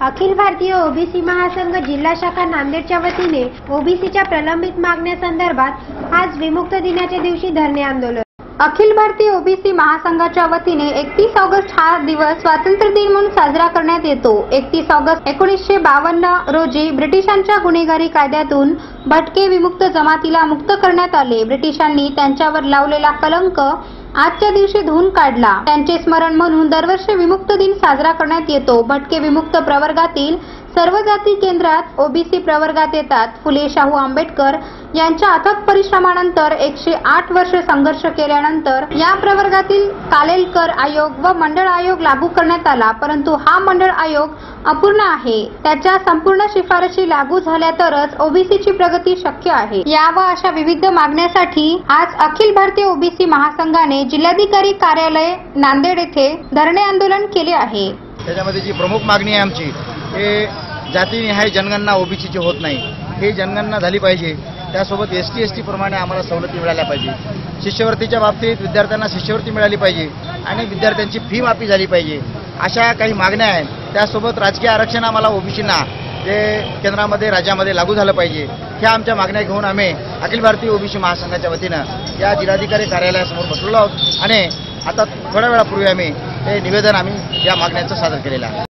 Akhil Bharatiya OBC महासंघ जिल्हा शाखा नांदेडच्या वतीने ओबीसीच्या प्रलंबित मागण्यासंदर्भात आज विमुक्त दिनाच्या दिवशी धरणे आंदोलन. अखिल भारतीय ओबीसी महासंघाच्या वतीने एकतीस ऑगस्ट हा दिवस स्वातंत्र्य दिन म्हणून साजरा करण्यात येतो. एकतीस ऑगस्ट एकोणीसशे बावन्न रोजी ब्रिटिशांच्या गुन्हेगारी कायद्यातून भटके विमुक्त जमातीला मुक्त करण्यात आले. ब्रिटिशांनी त्यांच्यावर लावलेला कलंक आजच्या दिवशी धुवून काढला. त्यांचे स्मरण म्हणून दरवर्षी विमुक्त दिन साजरा करण्यात येतो. भटके विमुक्त प्रवर्गातील सर्व जाती केंद्रात ओबीसी प्रवर्गात येतात. फुले शाहू आंबेडकर यांच्या अथक परिश्रमानंतर एकशे आठ वर्ष संघर्ष केल्यानंतर या प्रवर्गातील कालेलकर आयोग व मंडळ आयोग लागू करण्यात आला. परंतु हा मंडळ आयोग अपूर्ण आहे. त्याच्या संपूर्ण शिफारशी लागू झाल्या तरच ओबीसीची प्रगती शक्य आहे. या व अशा विविध मागण्यासाठी आज अखिल भारतीय ओबीसी महासंघाने जिल्हाधिकारी कार्यालय नांदेड येथे धरणे आंदोलन केले आहे. त्याच्यामध्ये जी प्रमुख मागणी आहे आमची हे जातीनिहाय जनगणना ओबीसीची होत नाही. ही जनगणना झाली पाहिजे. त्यासोबत एस टी एस टी प्रमाणे आम्हाला सवलती मिळाल्या पाहिजे. शिष्यवृत्तीच्या बाबतीत विद्यार्थ्यांना शिष्यवृत्ती मिळाली पाहिजे आणि विद्यार्थ्यांची फी माफी झाली पाहिजे. अशा काही मागण्या आहेत. त्यासोबत राजकीय आरक्षण आम्हाला ओबीसींना जे केंद्रामध्ये राज्यामध्ये लागू झालं पाहिजे. ह्या आमच्या मागण्या घेऊन आम्ही अखिल भारतीय ओबीसी महासंघाच्या वतीनं या जिल्हाधिकारी कार्यालयासमोर बसलेलो आहोत. आणि आता थोड्या वेळापूर्वी आम्ही हे निवेदन आम्ही या मागण्यांचं सादर केलेलं आहे.